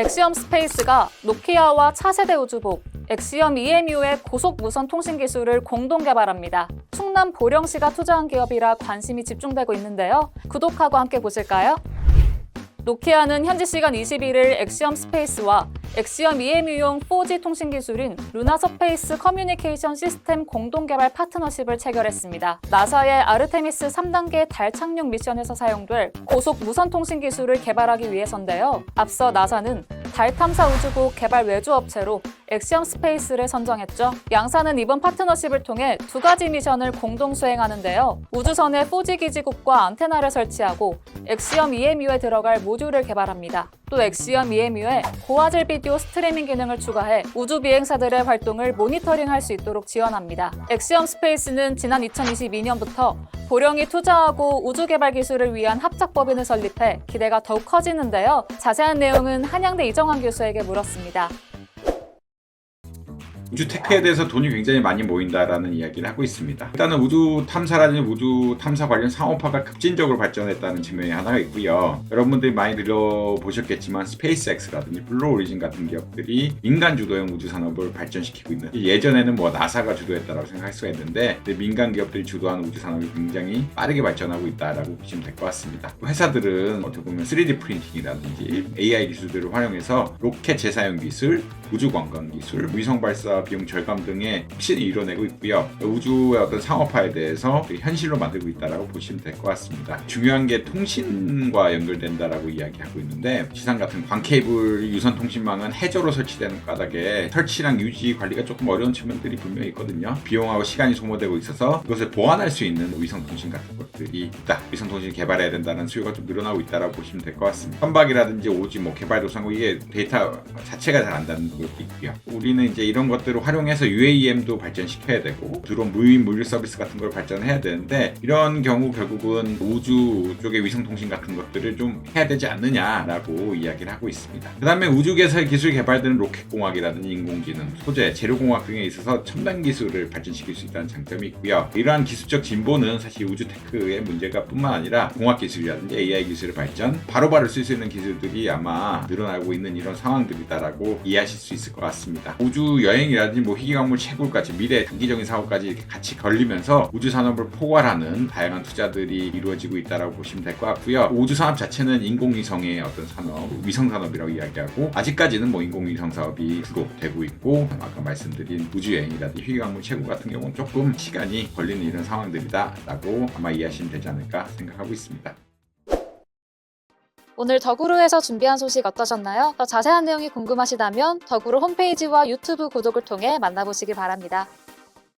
엑시엄 스페이스가 노키아와 차세대 우주복, 엑시엄 EMU의 고속 무선 통신 기술을 공동 개발합니다. 충남 보령시가 투자한 기업이라 관심이 집중되고 있는데요. 구독하고 함께 보실까요? 노키아는 현지 시간 21일 엑시엄 스페이스와 엑시엄 EMU용 4G 통신 기술인 루나 서페이스 커뮤니케이션 시스템 공동 개발 파트너십을 체결했습니다. 나사의 아르테미스 3단계 달 착륙 미션에서 사용될 고속 무선 통신 기술을 개발하기 위해서인데요. 앞서 나사는 달 탐사 우주국 개발 외주 업체로 엑시엄 스페이스를 선정했죠. 양사는 이번 파트너십을 통해 두 가지 미션을 공동 수행하는데요. 우주선에 4G 기지국과 안테나를 설치하고 엑시엄 EMU에 들어갈 모듈을 개발합니다. 또 엑시엄 EMU에 고화질 비디오 스트리밍 기능을 추가해 우주 비행사들의 활동을 모니터링할 수 있도록 지원합니다. 엑시엄 스페이스는 지난 2022년부터 보령이 투자하고 우주 개발 기술을 위한 합작법인을 설립해 기대가 더욱 커지는데요. 자세한 내용은 한양대 이정환 교수에게 물었습니다. 우주 테크에 대해서 돈이 굉장히 많이 모인다라는 이야기를 하고 있습니다. 일단은 우주 탐사라든지 우주 탐사 관련 상업화가 급진적으로 발전했다는 측면이 하나가 있고요. 여러분들이 많이 들어보셨겠지만 스페이스X라든지 블루 오리진 같은 기업들이 인간 주도형 우주 산업을 발전시키고 있는 예전에는 뭐 나사가 주도했다라고 생각할 수가 있는데 민간 기업들이 주도하는 우주 산업이 굉장히 빠르게 발전하고 있다라고 보시면 될 것 같습니다. 회사들은 어떻게 보면 3D 프린팅이라든지 AI 기술들을 활용해서 로켓 재사용 기술, 우주 관광 기술, 위성 발사 비용 절감 등의 혁신을 이뤄내고 있고요. 우주의 어떤 상업화에 대해서 현실로 만들고 있다라고 보시면 될 것 같습니다. 중요한 게 통신과 연결된다라고 이야기하고 있는데 지상 같은 광 케이블 유선 통신망은 해저로 설치되는 까닭에 설치랑 유지 관리가 조금 어려운 측면들이 분명히 있거든요. 비용하고 시간이 소모되고 있어서 이것을 보완할 수 있는 위성 통신 같은 것들이 있다. 위성 통신 개발해야 된다는 수요가 좀 늘어나고 있다라고 보시면 될 것 같습니다. 선박이라든지 오지 뭐 개발 도상국 이게 데이터 자체가 잘안 닿는 것도 있고요. 우리는 이제 이런 것들을 활용해서 UAM도 발전시켜야 되고 드론 무인 물류 서비스 같은 걸 발전해야 되는데 이런 경우 결국은 우주 쪽의 위성 통신 같은 것들을 좀 해야 되지 않느냐라고 이야기를 하고 있습니다. 그다음에 우주계에서 기술 개발되는 로켓 공학이라든지 인공지능, 소재, 재료 공학 등에 있어서 첨단 기술을 발전시킬 수 있다는 장점이 있고요. 이러한 기술적 진보는 사실 우주 테크의 문제가 뿐만 아니라 공학 기술이라든지 AI 기술의 발전, 바로바로 쓸 수 있는 기술들이 아마 늘어나고 있는 이런 상황들이다라고 이해하실 수 있을 것 같습니다. 우주 여행이라든지 뭐 희귀광물 채굴까지 미래 단기적인 사업까지 같이 걸리면서 우주 산업을 포괄하는 다양한 투자들이 이루어지고 있다라고 보시면 될 것 같고요. 우주 산업 자체는 인공위성의 어떤 산업, 위성 산업이라고 이야기하고 아직까지는 뭐 인공위성 사업이 주로 되고 있고 아까 말씀드린 우주 여행이라든지 희귀광물 채굴 같은 경우는 조금 시간이 걸리는 이런 상황들이다라고 아마 이해하시면 되지 않을까 생각하고 있습니다. 오늘 덕으로에서 준비한 소식 어떠셨나요? 더 자세한 내용이 궁금하시다면 덕으로 홈페이지와 유튜브 구독을 통해 만나보시기 바랍니다.